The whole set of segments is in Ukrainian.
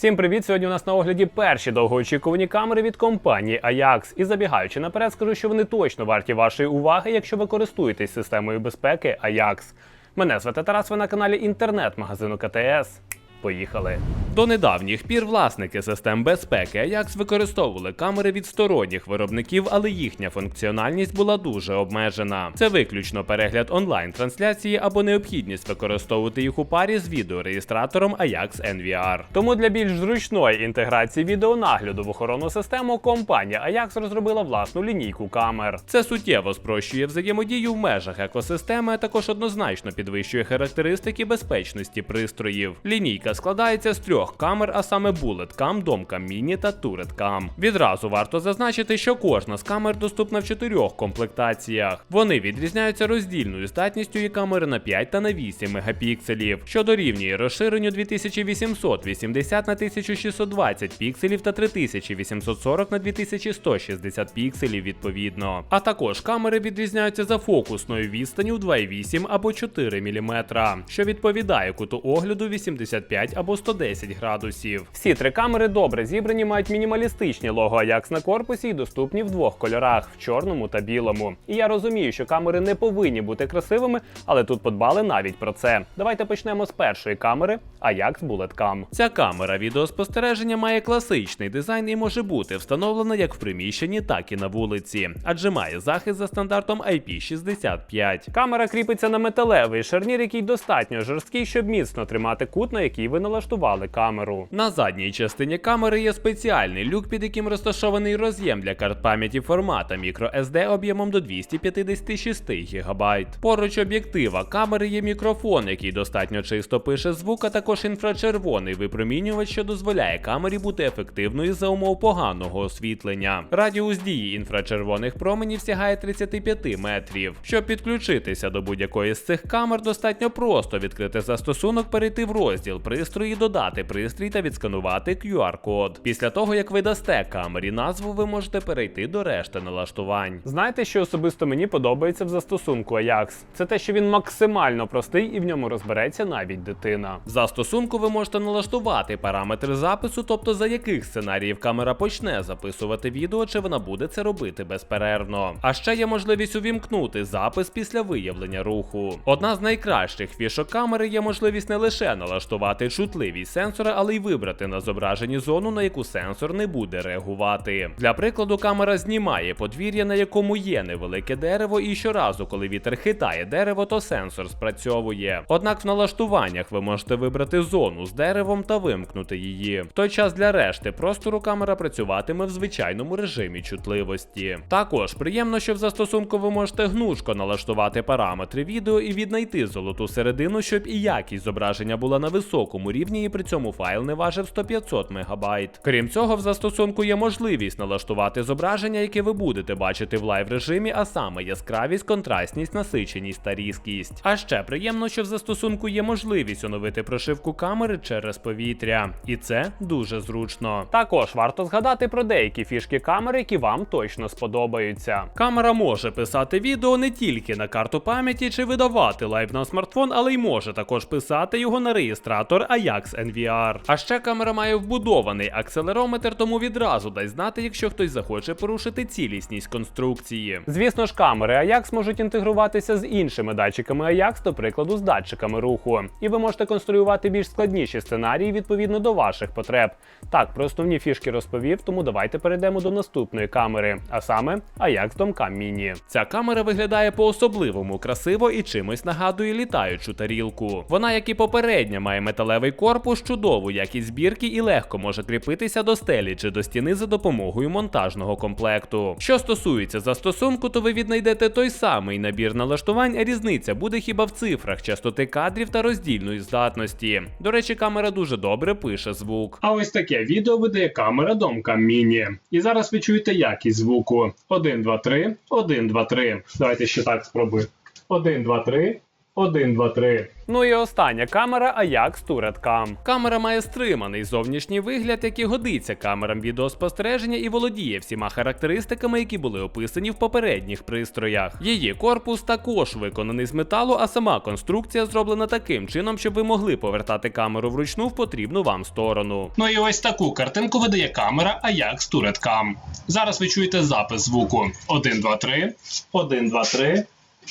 Всім привіт! Сьогодні у нас на огляді перші довгоочікувані камери від компанії Ajax. І забігаючи наперед, скажу, що вони точно варті вашої уваги, якщо ви користуєтесь системою безпеки Ajax. Мене звати Тарас, ви на каналі інтернет-магазину КТС. Поїхали. До недавніх пір власники систем безпеки Ajax використовували камери від сторонніх виробників, але їхня функціональність була дуже обмежена. Це виключно перегляд онлайн-трансляції або необхідність використовувати їх у парі з відеореєстратором Ajax NVR. Тому для більш зручної інтеграції відеонагляду в охоронну систему компанія Ajax розробила власну лінійку камер. Це суттєво спрощує взаємодію в межах екосистеми, а також однозначно підвищує характеристики безпечності пристроїв. Лінійка складається з трьох камер, а саме Bullet Cam, Domcam Mini та Turret Cam. Відразу варто зазначити, що кожна з камер доступна в чотирьох комплектаціях. Вони відрізняються роздільною здатністю і камери на 5 та на 8 мегапікселів, що дорівнює розширенню 2880 на 1620 пікселів та 3840 на 2160 пікселів відповідно. А також камери відрізняються за фокусною відстанню 2,8 або 4 мм, що відповідає куту огляду 85 або 110 градусів. Всі три камери добре зібрані, мають мінімалістичні лого Ajax на корпусі і доступні в двох кольорах в чорному та білому. І я розумію, що камери не повинні бути красивими, але тут подбали навіть про це. Давайте почнемо з першої камери Ajax Bullet Cam. Ця камера відеоспостереження має класичний дизайн і може бути встановлена як в приміщенні, так і на вулиці, адже має захист за стандартом IP65. Камера кріпиться на металевий шарнір, який достатньо жорсткий, щоб міцно тримати кут, на який ви налаштували камеру. На задній частині камери є спеціальний люк, під яким розташований роз'єм для карт пам'яті формата microSD об'ємом до 256 ГБ. Поруч об'єктива камери є мікрофон, який достатньо чисто пише звук, а також інфрачервоний випромінювач, що дозволяє камері бути ефективною за умов поганого освітлення. Радіус дії інфрачервоних променів сягає 35 метрів. Щоб підключитися до будь-якої з цих камер, достатньо просто відкрити застосунок, перейти в розділ пристрої, додати пристрій та відсканувати QR-код. Після того, як ви дасте камері назву, ви можете перейти до решти налаштувань. Знаєте, що особисто мені подобається в застосунку Ajax? Це те, що він максимально простий і в ньому розбереться навіть дитина. В застосунку ви можете налаштувати параметри запису, тобто за яких сценаріїв камера почне записувати відео, чи вона буде це робити безперервно. А ще є можливість увімкнути запис після виявлення руху. Одна з найкращих фішок камери є можливість не лише налаштувати чутливість сенсора, але й вибрати на зображенні зону, на яку сенсор не буде реагувати. Для прикладу, камера знімає подвір'я, на якому є невелике дерево, і щоразу, коли вітер хитає дерево, то сенсор спрацьовує. Однак в налаштуваннях ви можете вибрати зону з деревом та вимкнути її. В той час для решти простору камера працюватиме в звичайному режимі чутливості. Також приємно, що в застосунку ви можете гнучко налаштувати параметри відео і віднайти золоту середину, щоб і якість зображення була на високому рівні, і при цьому файл не важив 100-500 МБ. Крім цього, в застосунку є можливість налаштувати зображення, яке ви будете бачити в лайв режимі, а саме яскравість, контрастність, насиченість та різкість. А ще приємно, що в застосунку є можливість оновити прошивку камери через повітря, і це дуже зручно. Також варто згадати про деякі фішки камери, які вам точно сподобаються. Камера може писати відео не тільки на карту пам'яті чи видавати лайв на смартфон, але й може також писати його на реєстратор Ajax NVR. А ще камера має вбудований акселерометр, тому відразу дасть знати, якщо хтось захоче порушити цілісність конструкції. Звісно ж, камери Ajax можуть інтегруватися з іншими датчиками Ajax, до прикладу, з датчиками руху. І ви можете конструювати більш складніші сценарії відповідно до ваших потреб. Так, про основні фішки розповів, тому давайте перейдемо до наступної камери, а саме Ajax Domcam Mini. Ця камера виглядає по-особливому красиво і чимось нагадує літаючу тарілку. Вона, як і попередня, має металевий корпус, чудову якість збірки і легко може кріпитися до стелі чи до стіни за допомогою монтажного комплекту. Що стосується застосунку, то ви віднайдете той самий набір налаштувань, а різниця буде хіба в цифрах частоти кадрів та роздільної здатності. До речі, камера дуже добре пише звук. А ось таке відео видає камера Domcam Mini. І зараз ви чуєте якість звуку. 1, 2, 3, 1, 2, 3. Давайте ще так спробую. 1, 2, 3, 1, 2, 3. Ну і остання камера Ajax Turret Cam. Камера має стриманий зовнішній вигляд, який годиться камерам відеоспостереження і володіє всіма характеристиками, які були описані в попередніх пристроях. Її корпус також виконаний з металу, а сама конструкція зроблена таким чином, щоб ви могли повертати камеру вручну в потрібну вам сторону. Ну і ось таку картинку видає камера Ajax Turret Cam. Зараз ви чуєте запис звуку 1, 2, 3, 1, 2, 3,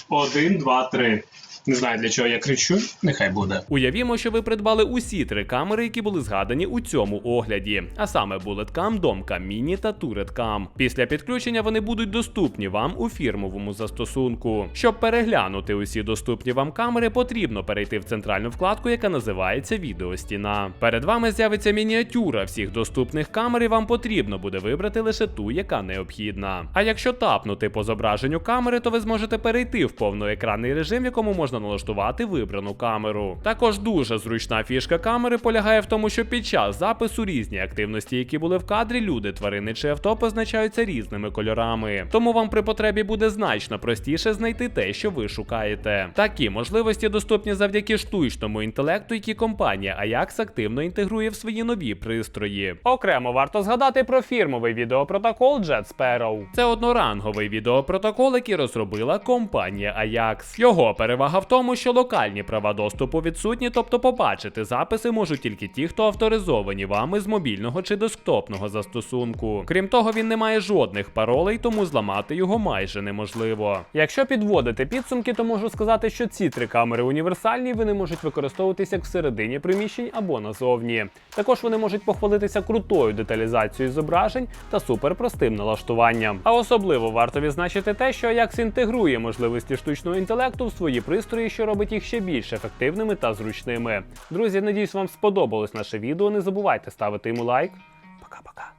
1, 2, 3. Не знаю для чого я кричу, нехай буде. Уявімо, що ви придбали усі три камери, які були згадані у цьому огляді, а саме BulletCam, Domcam Mini та TurretCam. Після підключення вони будуть доступні вам у фірмовому застосунку. Щоб переглянути усі доступні вам камери, потрібно перейти в центральну вкладку, яка називається Відеостіна. Перед вами з'явиться мініатюра всіх доступних камер, і вам потрібно буде вибрати лише ту, яка необхідна. А якщо тапнути по зображенню камери, то ви зможете перейти в повноекранний режим, в якому можна налаштувати вибрану камеру. Також дуже зручна фішка камери полягає в тому, що під час запису різні активності, які були в кадрі, люди, тварини чи авто позначаються різними кольорами. Тому вам при потребі буде значно простіше знайти те, що ви шукаєте. Такі можливості доступні завдяки штучному інтелекту, які компанія Ajax активно інтегрує в свої нові пристрої. Окремо варто згадати про фірмовий відеопротокол Jet Sparrow. Це одноранговий відеопротокол, який розробила компанія Ajax. Його перевага в тому, що локальні права доступу відсутні, тобто побачити записи можуть тільки ті, хто авторизовані вами з мобільного чи десктопного застосунку. Крім того, він не має жодних паролей, тому зламати його майже неможливо. Якщо підводити підсумки, то можу сказати, що ці три камери універсальні, вони можуть використовуватися як всередині приміщень або назовні. Також вони можуть похвалитися крутою деталізацією зображень та суперпростим налаштуванням. А особливо варто відзначити те, що Ajax інтегрує можливості штучного інтелекту в свої пристрої, що робить їх ще більш ефективними та зручними. Друзі, надіюсь, вам сподобалось наше відео. Не забувайте ставити йому лайк. Пока-пока.